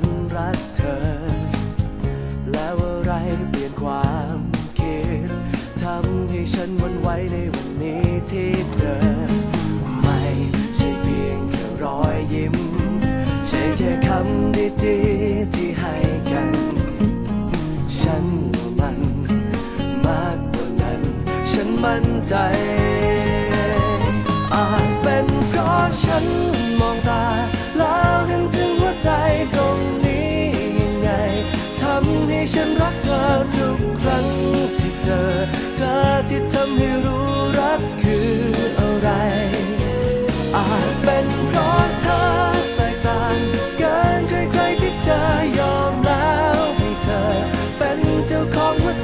นรักเธอ แล้วอะไรเปลี่ยนความคิดทำให้ฉันหวันไหวในวันนี้ที่เจอไม่ใช่เพียงแค่รอยยิ้ม ใช่แค่คำดีๆที่ให้กัน ฉันว่ามันมากกว่านั้น ฉันมั่นใจ อาจเป็นเพราะฉันมองตา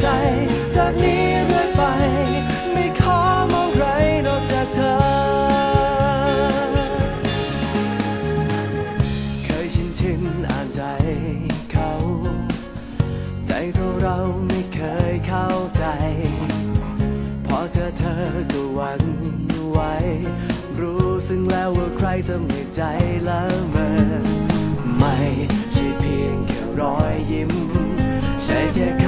ใจ จากนี้เรื่อยไป ไม่ขอมองใครนอกจากเธอ เคยชินชินอ่านใจเขา ใจเราเราไม่เคยเข้าใจ พอเจอเธอก็หวั่นไหวรู้ซึ่งแล้วว่าใครทำให้ใจละเมอไม่ใช่เพียงแค่รอยยิ้ม ใช่แค่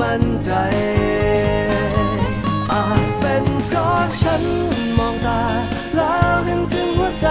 มั่นใจ อาจเป็นเพราะฉันมองตา แล้วเห็นถึงหัวใจ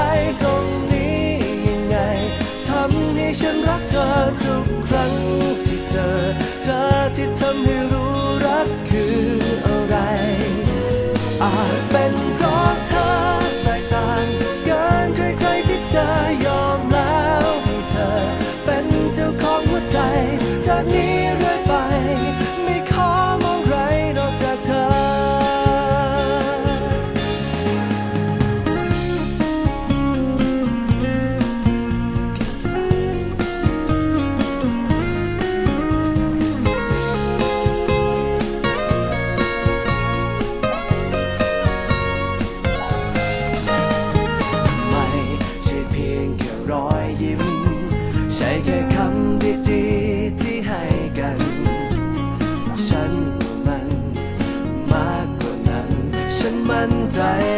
ใจ